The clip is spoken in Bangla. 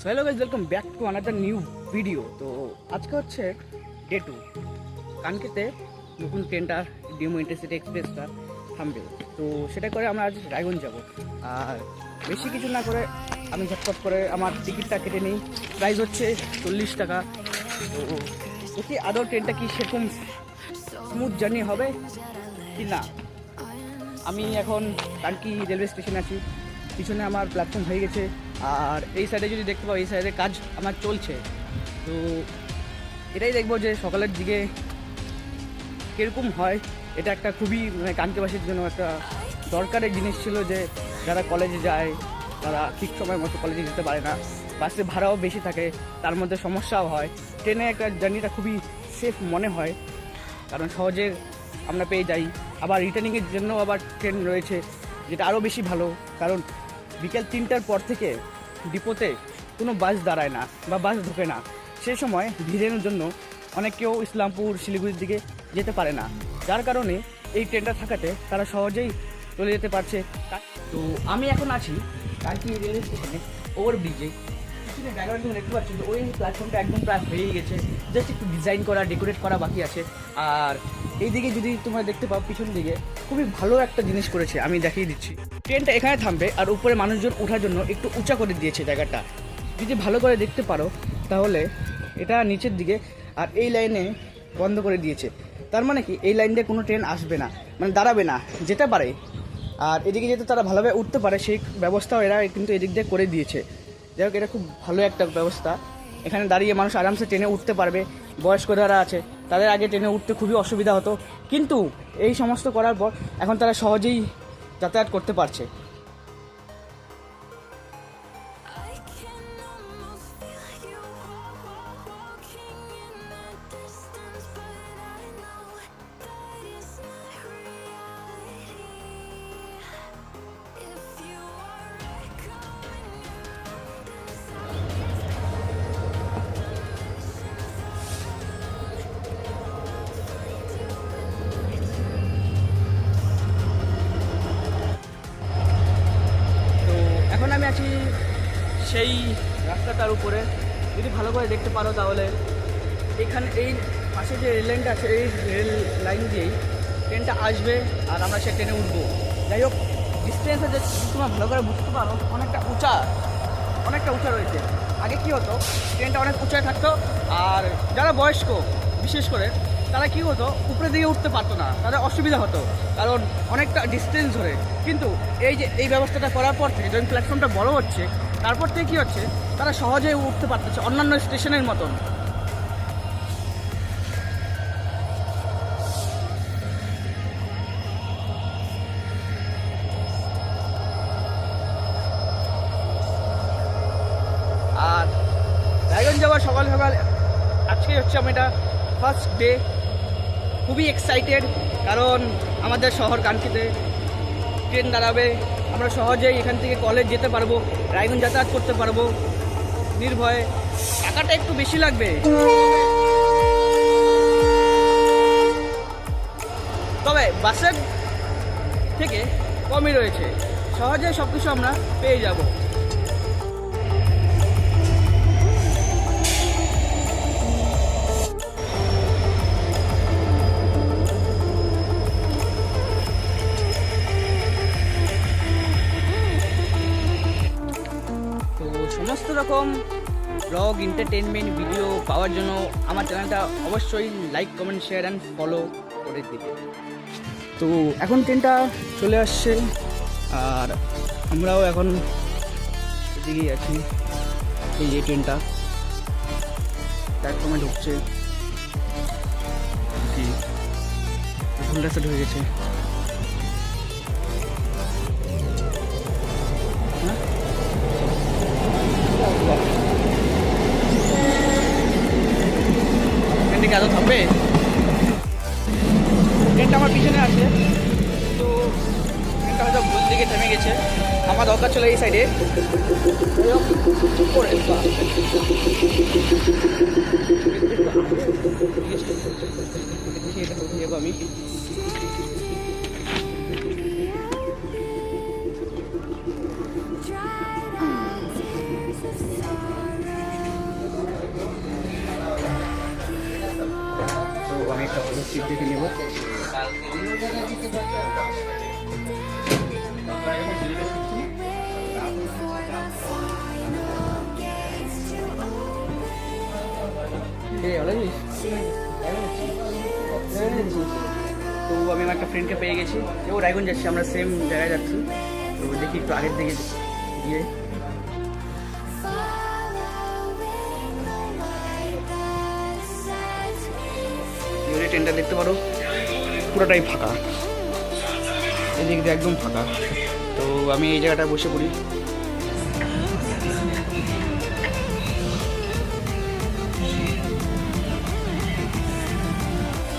So hello guys welcome back to another new video তো আজকে হচ্ছে ডে টু কানকেতে নতুন ট্রেনটা ডিমো ইন্টারসিটি এক্সপ্রেসটা থামবে। তো সেটা করে আমরা আজ রায়গঞ্জ যাব। আর বেশি কিছু না করে আমি ঝটপট করে আমার টিকিটটা কেটে নিই। প্রাইস হচ্ছে চল্লিশ টাকা। তো দেখি আদৌ ট্রেনটা কি সেরকম স্মুথ জার্নি হবে কি না। আমি এখন কানকি রেলওয়ে স্টেশনে আছি। পিছনে আমার প্ল্যাটফর্ম হয়ে গেছে। আর এই সাইডে যদি দেখতে পাও, এই সাইডে কাজ আমার চলছে। তো এটাই দেখব যে সকালের দিকে কীরকম হয়। এটা একটা খুবই মানে কানকিবাসীর জন্য একটা দরকারের জিনিস ছিল যে, যারা কলেজে যায়, তারা ঠিক সময় মতো কলেজে যেতে পারে না। বাসে ভাড়াও বেশি থাকে, তার মধ্যে সমস্যাও হয়। ট্রেনে একটা জার্নিটা খুবই সেফ মনে হয়, কারণ সহজে আমরা পেয়ে যাই। আবার রিটার্নিংয়ের জন্য আবার ট্রেন রয়েছে, যেটা আরও বেশি ভালো, কারণ বিকেল তিনটার পর থেকে ডিপোতে কোনো বাস দাঁড়ায় না বা বাস ঢোকে না। সেই সময় ভিড়ের জন্য অনেক কেউ ইসলামপুর, শিলিগুড়ির দিকে যেতে পারে না। যার কারণে এই ট্রেনটা থাকাতে তারা সহজেই চলে যেতে পারছে। তো আমি এখন আছি কালকি রেলওয়ে স্টেশনে ওভার ব্রিজে পিছনে যখন দেখতে পাচ্ছেন ওই প্ল্যাটফর্মটা একদম প্রায় হয়েই গেছে। জাস্ট একটু ডিজাইন করা ডেকোরেট করা বাকি আছে। আর এইদিকে যদি তোমরা দেখতে পাও, পিছন দিকে খুবই ভালো একটা জিনিস করেছে, আমি দেখিয়ে দিচ্ছি। ট্রেনটা এখানে থামবে আর উপরে মানুষজন ওঠার জন্য একটু উঁচা করে দিয়েছে জায়গাটা। যদি ভালো করে দেখতে পারো, তাহলে এটা নিচের দিকে আর এই লাইনে বন্ধ করে দিয়েছে। তার মানে কি, এই লাইন দিয়ে কোনো ট্রেন আসবে না মানে দাঁড়াবে না, যেতে পারে। আর এদিকে যেহেতু তারা ভালোভাবে উঠতে পারে, সেই ব্যবস্থাও এরা কিন্তু এদিক দিয়ে করে দিয়েছে। যাই হোক, এটা খুব ভালো একটা ব্যবস্থা। এখানে দাঁড়িয়ে মানুষ আরামসে ট্রেনে উঠতে পারবে বয়স্ক যারা আছে, তাদের আগে ট্রেনে উঠতে খুবই অসুবিধা হতো। কিন্তু এই সমস্ত করার পর এখন তারা সহজেই যাতায়াত করতে পারছে। আছি সেই রাস্তাটার উপরে। যদি ভালো করে দেখতে পারো তাহলে। এখানে এই পাশে যে রেল লাইনটা আছে, এই রেল লাইন দিয়েই ট্রেনটা আসবে আর আমরা সেই ট্রেনে উঠবো। যাই হোক ডিস্টেন্সে যে তোমরা ভালো করে বুঝতে পারো, অনেকটা উঁচা অনেকটা উঁচা রয়েছে। আগে কি হতো ট্রেনটা অনেক উঁচায় থাকতো। আর যারা বয়স্ক, বিশেষ করে তারা কি হতো, উপরে দিকে উঠতে পারতো না, তাদের অসুবিধা হতো, কারণ অনেকটা ডিস্টেন্স ধরে। কিন্তু এই যে, এই ব্যবস্থাটা করার পর থেকে, যখন প্ল্যাটফর্মটা বড় হচ্ছে, তারপর থেকে কী হচ্ছে, তারা সহজে উঠতে পারতেছে, অন্যান্য স্টেশনের মতন। আর রায়গঞ্জ যাওয়ার সকাল সকাল আজকে হচ্ছে আমি এটা ফার্স্ট ডে খুবই এক্সাইটেড কারণ আমাদের শহর কাঙ্ক্ষিতে ট্রেন দাঁড়াবে। আমরা সহজেই এখান থেকে কলেজ যেতে পারব, রায়গঞ্জ যাতায়াত করতে পারব। নির্ভয়ে টাকাটা একটু বেশি লাগবে। তবে বাসের থেকে কমই রয়েছে। সহজে সব কিছু আমরা পেয়ে যাব। ব্লগ এন্টারটেনমেন্ট ভিডিও পাওয়ার জন্য আমার চ্যানেলটা অবশ্যই like comment share and follow করে দিবে। তো এখন ট্রেনটা চলে আসছে আর আমরাও এখন এদিকেই আছি এই যে ট্রেনটা প্ল্যাটফর্মে ঢুকছে। ভুল রাস্তা ঢুকে গেছে। আদৌ থাকবে ট্রেনটা আমার পিছনে আছে। তো ট্রেনটা হয়তো ভুল দিকে থেমে গেছে। আমার দরকার চলে এই সাইডে আমি একটা দেখে নেব? তো আমি আমার একটা ফ্রেন্ডকে পেয়ে গেছি। ও রায়গঞ্জ যাচ্ছি, আমরা সেম জায়গায় যাচ্ছি। তো দেখি একটু আগের দিকে গিয়ে। ট্রেনটা দেখতে পারো। পুরোটাই ফাঁকা। এদিক দিয়ে একদম ফাঁকা। তো আমি এই জায়গাটা বসে পড়ি।